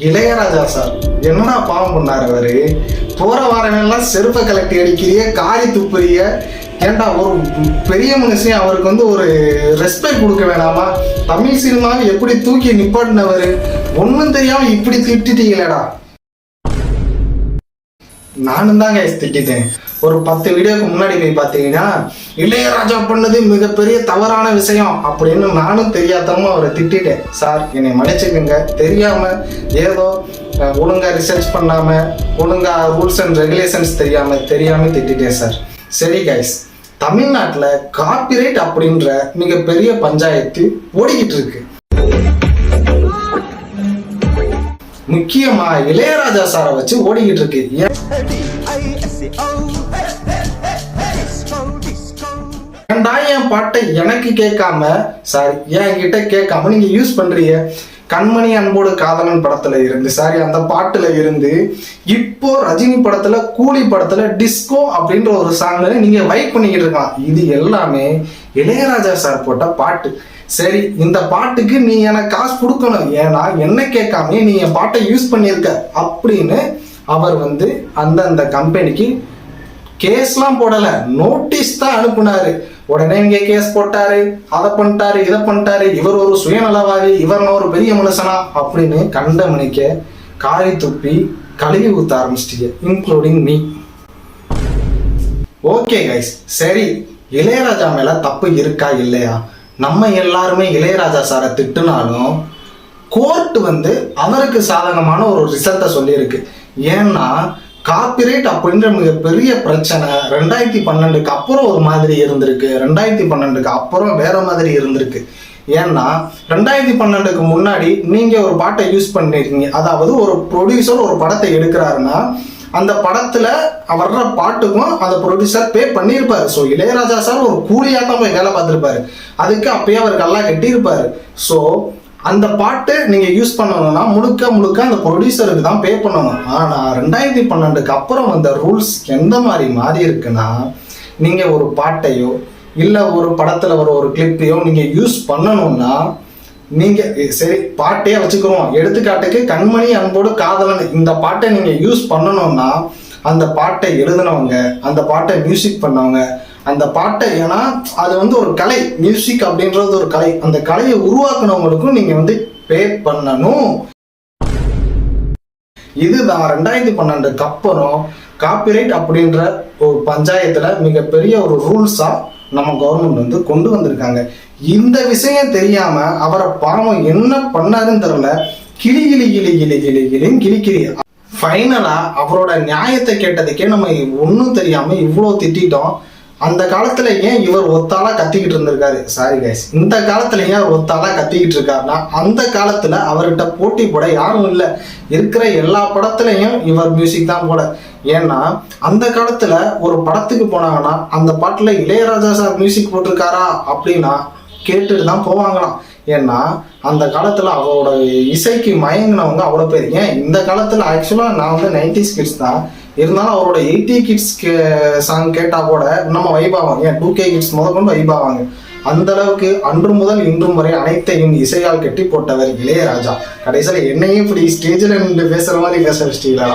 Ilaiyaraaja sir என்னடா பாவம் பண்ணார் அவரு? போற வாரமெல்லாம் செருப்பை கலெக்டி அடிக்கிறிய காரி துப்புறிய. ஏன்டா ஒரு பெரிய மனுஷன் அவருக்கு வந்து ஒரு ரெஸ்பெக்ட் கொடுக்க வேணாமா? தமிழ் சினிமாவை எப்படி தூக்கி நிப்பாட்டினவர்? ஒன்றும் தெரியாமல் இப்படி திட்டிட்டீங்களேடா. நானும் தான் கைஸ் திட்டிட்டேன். ஒரு பத்து வீடியோக்கு முன்னாடி போய் பார்த்தீங்கன்னா இளையராஜா பண்ணது மிகப்பெரிய தவறான விஷயம் அப்படின்னு நானும் தெரியாதமும் அவரை திட்டிட்டேன். சார் என்னை மன்னிச்சுக்கோங்க. தெரியாம ஏதோ ஒழுங்காக ஒழுங்கா ரிசர்ச் பண்ணாம ஒழுங்கா ரூல்ஸ் அண்ட் ரெகுலேஷன்ஸ் தெரியாம தெரியாம திட்டிட்டேன் சார். சரி கைஸ் தமிழ்நாட்டில் காப்பிரைட் அப்படின்ற மிகப்பெரிய பஞ்சாயத்து ஓடிக்கிட்டு இருக்கு. முக்கியமா இளையராஜா சாரை வச்சு ஓடிக்கிட்டு இருக்கு. ஏன்? ஏன்டா என் பாட்டை எனக்கு கேட்காம சாரி என்கிட்ட கேட்காம நீங்க யூஸ் பண்றீங்க? கண்மணி அன்போடு காதலன் படத்துல இருந்து சாரி அந்த பாட்டுல இருந்து இப்போ ரஜினி படத்துல கூலி படத்துல டிஸ்கோ அப்படின்ற ஒரு சாங்ல நீங்க வைப் பண்ணிக்கிட்டு இருக்கலாம். இது எல்லாமே இளையராஜா சார் போட்ட பாட்டு. சரி இந்த பாட்டுக்கு நீ எனக்கு காசு கொடுக்கணும். ஏன்னா என்ன கேட்காம நீ என் பாட்டை யூஸ் பண்ணியிருக்க அப்படின்னு அவர் வந்து அந்தந்த கம்பெனிக்கு கேஸ்லாம் போடல. நோட்டீஸ் தான் அனுப்புனாரு. உடனே இங்க கேஸ் போட்டாரு. அதை பண்ணிட்டாரு இதை பண்ணிட்டாரு. இவர் ஒரு சுயநலவாதி இவர் ஒரு பெரிய மனுஷனா அப்படின்னு கண்ட மணிக்க காரி துப்பி கழுவி ஊத்த ஆரம்பிச்சிட்டீங்க இன்க்ளூடிங் மீ ஓகே கைஸ் சரி இளையராஜா மேல தப்பு இருக்கா இல்லையா? நம்ம எல்லாருமே இளையராஜா சாரை திட்டுனாலும் கோர்ட் வந்து அவருக்கு சாதகமான ஒரு ரிசல்ட்டை சொல்லியிருக்கு. ஏன்னா காப்பிரைட் அப்படின்ற மிகப்பெரிய பிரச்சனை. ரெண்டாயிரத்தி பன்னெண்டுக்கு அப்புறம் ஒரு மாதிரி இருந்திருக்கு. ரெண்டாயிரத்தி பன்னெண்டுக்கு அப்புறம் வேற மாதிரி இருந்திருக்கு. ஏன்னா ரெண்டாயிரத்தி பன்னெண்டுக்கு முன்னாடி நீங்க ஒரு பாட்டை யூஸ் பண்ணிருக்கீங்க. அதாவது ஒரு ப்ரொடியூசர் ஒரு படத்தை எடுக்கிறாருன்னா அந்த படத்துல வர்ற பாட்டுக்கும் அந்த ப்ரொடியூசர் பே பண்ணியிருப்பாரு ஸோ இளையராஜா சார் ஒரு கூலியாக தான் போய் வேலை பார்த்துருப்பாரு. அதுக்கு அப்பயே அவர் கல்லா கட்டியிருப்பாரு. ஸோ அந்த பாட்டு நீங்க யூஸ் பண்ணணும்னா முழுக்க முழுக்க அந்த ப்ரொடியூசருக்கு தான் பே பண்ணணும். ஆனா ரெண்டாயிரத்தி பன்னெண்டுக்கு அப்புறம் வந்த ரூல்ஸ் எந்த மாதிரி மாறி இருக்குன்னா நீங்க ஒரு பாட்டையோ இல்ல ஒரு படத்துல வர ஒரு கிளிப்பையோ நீங்க யூஸ் பண்ணணும்னா நீங்க சரி பாட்டே வச்சுக்கிறோம். எடுத்துக்காட்டுக்கு கண்மணி அன்போடு காதலன் இந்த பாட்டை நீங்க யூஸ் பண்ணணும்னா அந்த பாட்டை எழுதினவங்க அந்த பாட்டை மியூசிக் பண்ணவங்க அந்த பாட்டை ஏன்னா அது வந்து ஒரு கலை மியூசிக் அப்படின்றது ஒரு கலை. அந்த கலையை உருவாக்குனவங்களுக்கும் நீங்க வந்து பே பண்ணணும். இதுதான் ரெண்டாயிரத்தி பன்னெண்டுக்கு அப்புறம் காப்பிரைட் அப்படின்ற ஒரு பஞ்சாயத்துல மிகப்பெரிய ஒரு ரூல்ஸா நம்ம கவர்மெண்ட் வந்து கொண்டு வந்திருக்காங்க. இந்த விஷயம் தெரியாம அவரை பாவம் என்ன பண்ணாருன்னு தெரியல. கிளி கிளி கிளி கிளி கிளி கிளின்னு கிளிக்கிளி ஃபைனலா அவரோட நியாயத்தை கேட்டதுக்கே நம்ம ஒன்றும் தெரியாம இவ்வளோ திட்டிட்டோம். அந்த காலத்துல ஏன் இவர் ஒத்தாளா கத்திக்கிட்டு இருந்திருக்காரு? சாரி கைஸ் இந்த காலத்துல ஏன் அவர் ஒத்தாளா கத்திக்கிட்டு இருக்காருன்னா அந்த காலத்துல அவர்கிட்ட போட்டி போட யாரும் இல்லை. இருக்கிற எல்லா படத்துலயும் இவர் மியூசிக் தான் போட. ஏன்னா அந்த காலத்துல ஒரு படத்துக்கு போனாங்கன்னா அந்த பாட்டுல இளையராஜா சார் மியூசிக் போட்டிருக்காரா அப்படின்னா கேட்டுட்டு தான் போவாங்களாம். ஏன்னா அந்த காலத்துல அவரோட இசைக்கு மயங்கினவங்க அவ்வளோ பேர். ஏன்? இந்த காலத்துல ஆக்சுவலா நான் வந்து நைன்டிஸ் ஸ்கிட்ஸ் தான். இருந்தாலும் அவரோட எயிட்டி கிட்ஸ் சாங் கேட்டால் கூட நம்ம வைபாவாங்க ஏன் டூ கே கிட்ஸ் முதல் கொண்டு வைபாவாங்க அந்த அளவுக்கு அன்று முதல் இன்றும் வரை அனைத்தையும் இசையால் கட்டி போட்டவர் இளையராஜா. கடைசியில் என்னையும் இப்படி ஸ்டேஜில் நின்று பேசுகிற மாதிரி பேச வச்சிட்டீங்களா